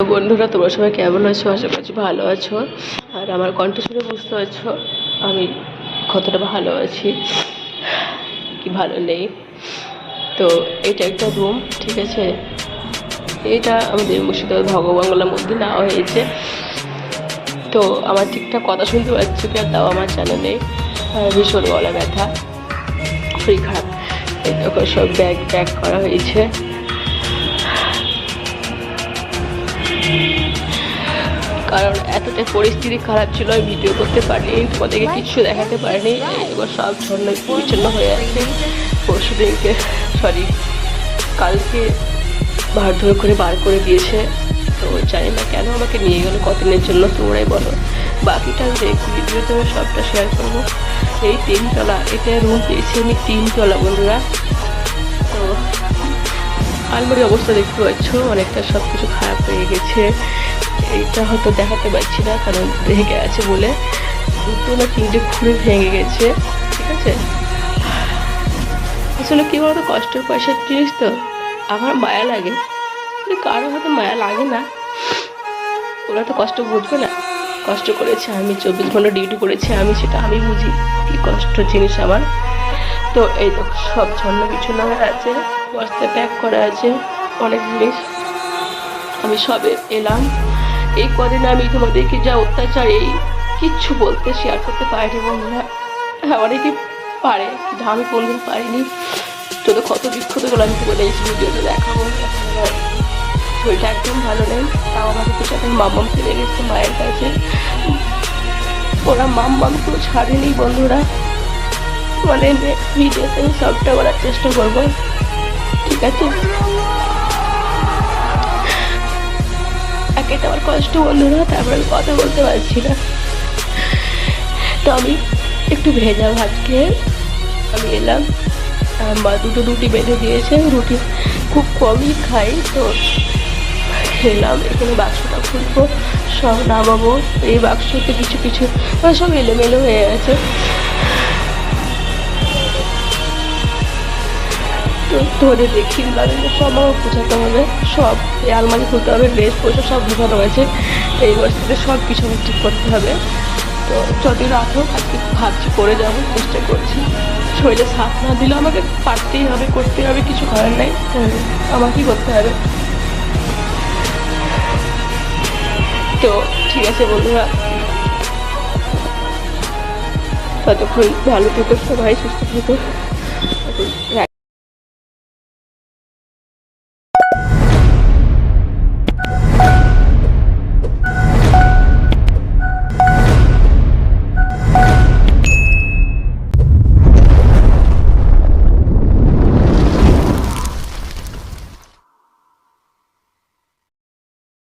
বন্ধুরা, তোমরা সবাই কেমন আছো? আশা করছি ভালো আছো। আর আমার কণ্ঠ শুনে বুঝতে পারছ আমি কতটা ভালো আছি, কি ভালো নেই। তো এটা একটা রুম ঠিক আছে? এটা আমাদের মুর্শিদাবাদ ভগবাংলার মধ্যে নেওয়া হয়েছে। তো আমার ঠিকঠাক কথা শুনতে পাচ্ছি কি আর তাও আমার জানা নেই ভীষণ গলা ব্যথা শরীর খারাপ। সব ব্যাগ প্যাক করা হয়েছে। কারণ এতটা পরিস্থিতি খারাপ ছিল, আমি ভিডিও করতে পারিনি, তোমাদেরকে কিছু দেখাতে পারিনি। এবার সব ছন্ন পরিচ্ছন্ন হয়ে আছে। পরশু দিনকে সরি কালকে মারধর করে বার করে দিয়েছে। তো জানি না কেন আমাকে নিয়ে গেলো, কতদিনের জন্য তোমরাই বলো। বাকিটা আমি দেখি ভিডিওতে আমি সবটা শেয়ার করব। এই তিনতলা, এটা রুম পেয়েছি আমি তিনতলা বন্ধুরা। আলমারির অবস্থা দেখতে পাচ্ছ, অনেকটা সব কিছু খারাপ হয়ে গেছে। এইটা হয়তো দেখাতে পারছি না, কারণ ভেঙে আছে বলে। দুটো না তিনটে খুঁড়ে ভেঙে গেছে, ঠিক আছে? আসলে কী বলতো, কষ্টের পয়সার জিনিস তো। আমার মায়া লাগে। কারও হয়তো মায়া লাগে না। ওরা তো কষ্ট বুঝবে না। কষ্ট করেছে আমি, চব্বিশ ঘণ্টা ডিউটি করেছি আমি, সেটা আমি বুঝি। কি কষ্ট জিনিস আমার। তো এই সব ছন্ন বিছন্ন হয়ে আছে। বস্তায় প্যাক করা আছে, অনেক জিনিস। আমি সবে এলাম। এই কদিন আমি তোমাদেরকে যা অত্যাচার, এই কিচ্ছু বলতে শেয়ার করতে পারিনি বন্ধুরা। হ্যাঁ অনেকে পারে, কিন্তু আমি কোনদিন পারিনি। তোদের কত বিক্ষতগুলো আমি তোমাদের এই ভিডিওতে দেখাবো। শরীরটা একদম ভালো নেই, তাও আমাকে কিছু এখন মাম্মাম ফেলে গেছে মায়ের কাছে। ওরা মাম্মাম তো ছাড়েনি বন্ধুরা। মানে ভিডিওতে সবটা করার চেষ্টা করব। ঠিক আছে? একেটা আমার কষ্ট বন্ধুরা তারপরে আমি কথা বলতে পারছি না। তো আমি একটু ভেজা ভাত খেয়ে আমি এলাম। মা দুটো রুটি বেঁধে দিয়েছে, রুটি খুব কমই খাই, তো খেলাম। এখানে বাক্সটা খুলবো, সব নামাবো। এই বাক্সতে কিছু কিছু সব এলোমেলো হয়ে গেছে ধরে দেখি লাগে সব আমার বোঝাতে হবে, সব আলমারি খুলতে হবে ড্রেস পয়সা সব ঢোকানো হয়েছে। এই বস্তিতে সব কিছু আমার ঠিক করতে হবে। তো যতই হোক, আজকে ভাবছি করে যাব, চেষ্টা করছি। শরীরে সাথ না দিলে আমাকে পারতেই হবে করতে হবে, কিছু করার নাই। আমাকেই করতে হবে। তো ঠিক আছে বন্ধুরা। ততক্ষণ ভালো থেকো, সবাই সুস্থ থেকো। রাখ-